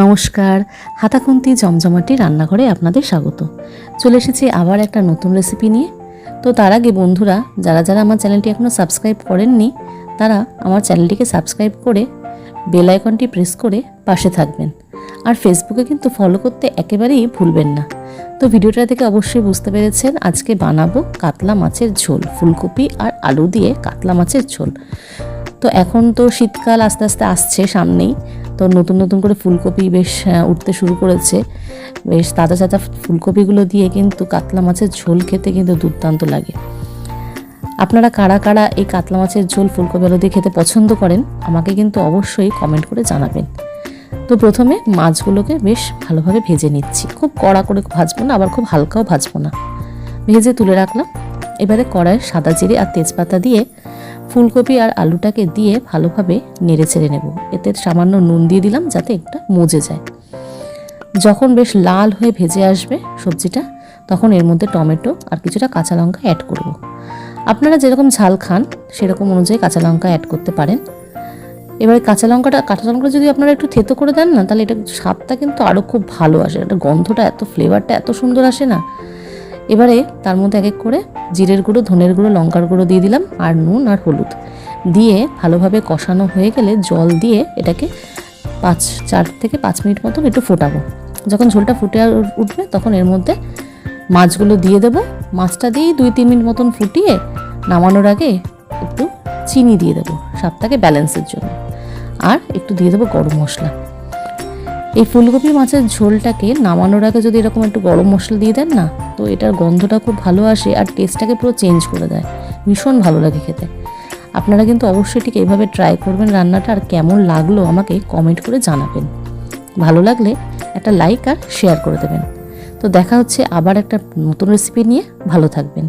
নমস্কার হাতাখুন্তি জমজমাটি রান্নাঘরে আপনাদের স্বাগত। চলে এসেছি আবার একটা নতুন রেসিপি নিয়ে। তো তার আগে বন্ধুরা, যারা যারা আমার চ্যানেলটি এখনও সাবস্ক্রাইব করেননি, তারা আমার চ্যানেলটিকে সাবস্ক্রাইব করে বেল আইকনটি প্রেস করে পাশে থাকবেন। আর ফেসবুকে কিন্তু ফলো করতে একেবারেই ভুলবেন না। তো ভিডিওটা থেকে অবশ্যই বুঝতে পেরেছেন, আজকে বানাবো কাতলা মাছের ঝোল, ফুলকপি আর আলু দিয়ে কাতলা মাছের ঝোল। তো এখন তো শীতকাল আস্তে আস্তে আসছে সামনেই তো নতুন নতুন করে ফুলকপি বেশ উঠতে শুরু করেছে। বেশ তাজা তাজা ফুলকপিগুলো দিয়ে কিন্তু কাতলা মাছের ঝোল খেতে কিন্তু দুর্দান্ত লাগে। আপনারা কারা কারা এই কাতলা মাছের ঝোল ফুলকপি আলু দিয়ে খেতে পছন্দ করেন, আমাকে কিন্তু অবশ্যই কমেন্ট করে জানাবেন। তো প্রথমে মাছগুলোকে বেশ ভালোভাবে ভেজে নিচ্ছি। খুব কড়া করে ভাজবো না, আবার খুব হালকাও ভাজবো না। ভেজে তুলে রাখলাম। এবারে কড়াইয়ে সাদা জিরে আর তেজপাতা দিয়ে ফুলকপি আর আলুটাকে দিয়ে ভালোভাবে নেড়ে ছেড়ে নেব। এতে সামান্য নুন দিয়ে দিলাম যাতে একটা মজে যায়। যখন বেশ লাল হয়ে ভেজে আসবে সবজিটা, তখন এর মধ্যে টমেটো আর কিছুটা কাঁচা লঙ্কা অ্যাড করব। আপনারা যেরকম ঝাল খান, সেরকম অনুযায়ী কাঁচা লঙ্কা অ্যাড করতে পারেন। এবারে কাঁচা লঙ্কাটা কাঁচা লঙ্কাটা যদি আপনারা একটু থেতো করে দেন না, তাহলে এটা স্বাদটা কিন্তু আরও খুব ভালো আসে। এটা গন্ধটা, এত ফ্লেভারটা এত সুন্দর আসে না। এবারে তার মধ্যে এক এক করে জিরের গুঁড়ো, ধনের গুঁড়ো, লঙ্কার গুঁড়ো দিয়ে দিলাম আর নুন আর হলুদ। দিয়ে ভালোভাবে কষানো হয়ে গেলে জল দিয়ে এটাকে পাঁচ, চার থেকে পাঁচ মিনিট মতন একটু ফোটাবো। যখন ঝোলটা ফুটে উঠবে তখন এর মধ্যে মাছগুলো দিয়ে দেবো। মাছটা দিয়েই দুই, তিন মিনিট মতন ফুটিয়ে নামানোর আগে একটু চিনি দিয়ে দেবো স্বাদটাকে ব্যালেন্সের জন্য। আর একটু দিয়ে দেবো গরম মশলা। এই ফুলকপি মাছের ঝোলটাকে নামানোর আগে যদি এরকম একটু গরম মশলা দিয়ে দেন না, তো এটার গন্ধটা খুব ভালো আসে আর টেস্টটাকে পুরো চেঞ্জ করে দেয়। ভীষণ ভালো লাগে খেতে। আপনারা কিন্তু অবশ্যই ঠিক এইভাবে ট্রাই করবেন রান্নাটা আর কেমন লাগল আমাকে কমেন্ট করে জানাবেন। ভালো লাগলে একটা লাইক আর শেয়ার করে দেবেন। তো দেখা হচ্ছে আবার একটা নতুন রেসিপি নিয়ে। ভালো থাকবেন।